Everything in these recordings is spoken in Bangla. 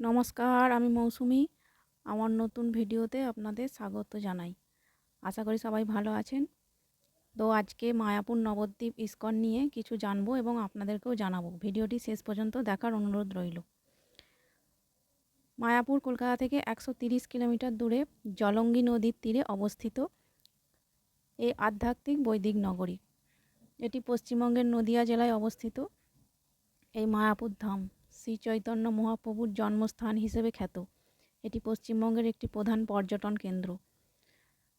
নমস্কার, আমি মৌসুমি। আমার নতুন ভিডিওতে আপনাদের স্বাগত জানাই। আশা করি সবাই ভালো আছেন। তো আজকে মায়াপুর নবদ্বীপ ইস্কন নিয়ে কিছু জানব এবং আপনাদেরকেও জানাব। ভিডিওটি শেষ পর্যন্ত দেখার অনুরোধ রইল। মায়াপুর কলকাতা থেকে একশো তিরিশ কিলোমিটার দূরে জলঙ্গি নদীর তীরে অবস্থিত এই আধ্যাত্মিক বৈদিক নগরী। এটি পশ্চিমবঙ্গের নদিয়া জেলায় অবস্থিত। এই মায়াপুর ধাম। শ্রী চৈতন্য মহাপ্রভুর জন্মস্থান হিসেবে খ্যাত। এটি পশ্চিমবঙ্গের একটি প্রধান পর্যটন কেন্দ্র।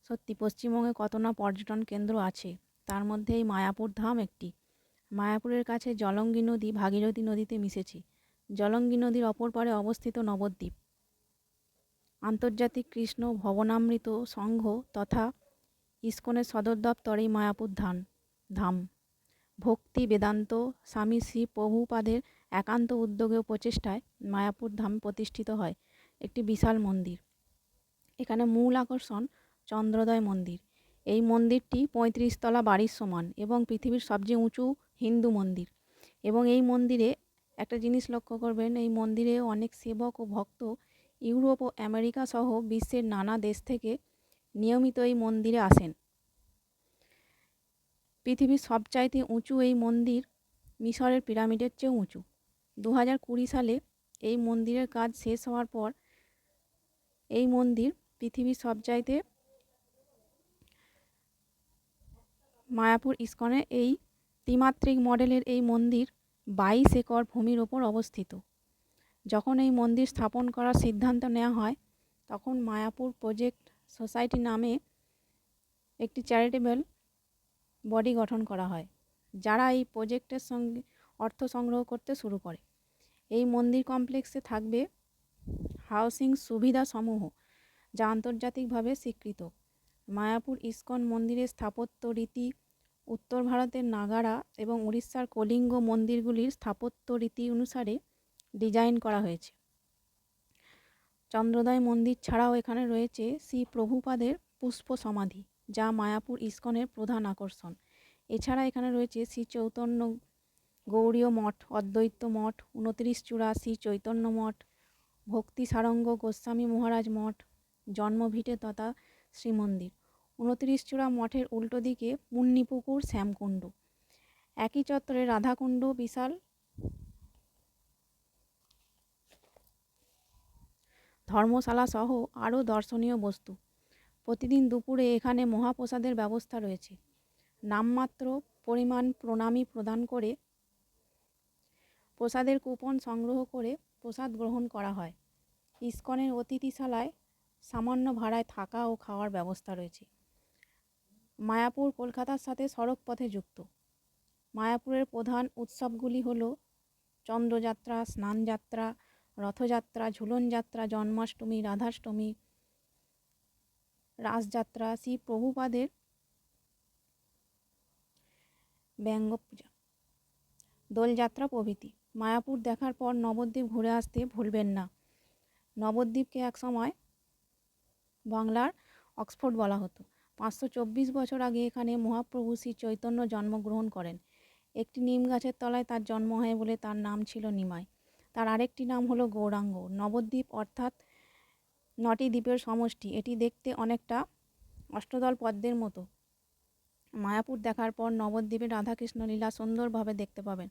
সত্যি, পশ্চিমবঙ্গে কত না পর্যটন কেন্দ্র আছে, তার মধ্যে এই মায়াপুর ধাম একটি। মায়াপুরের কাছে জলঙ্গি নদী ভাগীরথী নদীতে মিশেছে। জলঙ্গি নদীর অপর পারে অবস্থিত নবদ্বীপ। আন্তর্জাতিক কৃষ্ণ ভবনামৃত সংঘ তথা ইস্কনের সদর দপ্তর এই মায়াপুর ধান, ধাম। ভক্তি বেদান্ত স্বামী শ্রী প্রভুপাদের একান্ত উদ্যোগে ও প্রচেষ্টায় মায়াপুর ধাম প্রতিষ্ঠিত হয় একটি বিশাল মন্দির। এখানে মূল আকর্ষণ চন্দ্রোদয় মন্দির। এই মন্দিরটি পঁয়ত্রিশ তলা বাড়ির সমান এবং পৃথিবীর সবচেয়ে উঁচু হিন্দু মন্দির। এবং এই মন্দিরে, একটা জিনিস লক্ষ্য করবেন, এই মন্দিরে অনেক সেবক ও ভক্ত ইউরোপ ও আমেরিকা সহ বিশ্বের নানা দেশ থেকে নিয়মিত এই মন্দিরে আসেন। পৃথিবীর সবচাইতে উঁচু এই মন্দির মিশরের পিরামিডের চেয়েও উঁচু। দু হাজার কুড়ি সালে এই মন্দিরের কাজ শেষ হওয়ার পর এই মন্দির পৃথিবীর সবচাইতে মায়াপুর ইস্কনে এই ত্রিমাত্রিক মডেলের এই মন্দির বাইশ একর ভূমির ওপর অবস্থিত। যখন এই মন্দির স্থাপন করার সিদ্ধান্ত নেওয়া হয়, তখন মায়াপুর প্রজেক্ট সোসাইটি নামে একটি চ্যারিটেবল বডি গঠন করা হয়, যারা এই প্রজেক্টের সঙ্গে অর্থ সংগ্রহ করতে শুরু করে। এই মন্দির কমপ্লেক্সে থাকবে হাউসিং সুবিধা সমূহ যা আন্তর্জাতিকভাবে স্বীকৃত। মায়াপুর ইস্কন মন্দিরের স্থাপত্য রীতি, উত্তর ভারতের নাগারা এবং উড়িষ্যার কলিঙ্গ মন্দিরগুলির স্থাপত্য রীতি অনুসারে ডিজাইন করা হয়েছে। চন্দ্রোদয় মন্দির ছাড়াও এখানে রয়েছে শ্রী প্রভুপাদের পুষ্প সমাধি, যা মায়াপুর ইস্কনের প্রধান আকর্ষণ। এছাড়া এখানে রয়েছে শ্রী চৈতন্য গৌরীয় মঠ, অদ্বৈত মঠ উনত্রিশ চূড়া শ্রী চৈতন্য মঠ, ভক্তি সারঙ্গ গোস্বামী মহারাজ মঠ, জন্মভিটে তথা শ্রীমন্দির। উনত্রিশ চূড়া মঠের উল্টো দিকে পুণ্যিপুকুর শ্যামকুণ্ড। একই চত্বরে রাধাকুণ্ড, বিশাল ধর্মশালা সহ আরও দর্শনীয় বস্তু। প্রতিদিন দুপুরে এখানে মহাপ্রসাদের ব্যবস্থা রয়েছে। নামমাত্র পরিমাণ প্রণামী প্রদান করে প্রসাদের কুপন সংগ্রহ করে প্রসাদ গ্রহণ করা হয়। ইস্কনের অতিথিশালায় সামান্য ভাড়ায় থাকা ও খাওয়ার ব্যবস্থা রয়েছে। মায়াপুর, কলকাতার সাথে সড়ক পথে যুক্ত। মায়াপুরের প্রধান উৎসবগুলি হল চন্দ্রযাত্রা, স্নানযাত্রা, রথযাত্রা, ঝুলনযাত্রা, জন্মাষ্টমী, রাধাষ্টমী, রাসযাত্রা শ্রী প্রভুপাদের ব্যঙ্গ পূজা দোলযাত্রা প্রভৃতি। মায়াপুর দেখার পর নবদ্বীপ ঘুরে আসতে ভুলবেন না। নবদ্বীপকে একসময় বাংলার অক্সফোর্ড বলা হতো। পাঁচশো চব্বিশ বছর আগে এখানে মহাপ্রভু শ্রী চৈতন্য জন্মগ্রহণ করেন। একটি নিম গাছের তলায় তার জন্ম হয় বলে তার নাম ছিল নিমাই। তার আরেকটি নাম হলো গৌরাঙ্গ। নবদ্বীপ অর্থাৎ নটি দ্বীপের সমষ্টি। এটি দেখতে অনেকটা অষ্টদল পদ্মের মতো। মায়াপুর দেখার পর নবদ্বীপে রাধাকৃষ্ণ লীলা সুন্দরভাবে দেখতে পাবেন।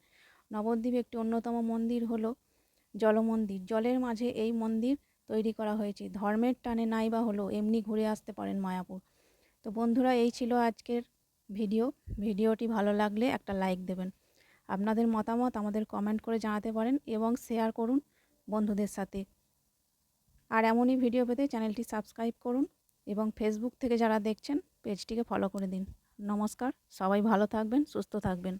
নবদ্বীপে একটি অন্যতম মন্দির হল জলমন্দির। জলের মাঝে এই মন্দির তৈরি করা হয়েছে। ধর্মের টানে নাই বা হলো, এমনি ঘুরে আসতে পারেন মায়াপুর। তো বন্ধুরা, এই ছিল আজকের ভিডিও। ভিডিওটি ভালো লাগলে একটা লাইক দেবেন। আপনাদের মতামত আমাদের কমেন্ট করে জানাতে পারেন এবং শেয়ার করুন বন্ধুদের সাথে। আর এমনই ভিডিও পেতে চ্যানেলটি সাবস্ক্রাইব করুন এবং ফেসবুক থেকে যারা দেখছেন, পেজটিকে ফলো করে দিন। নমস্কার, সবাই ভালো থাকবেন, সুস্থ থাকবেন।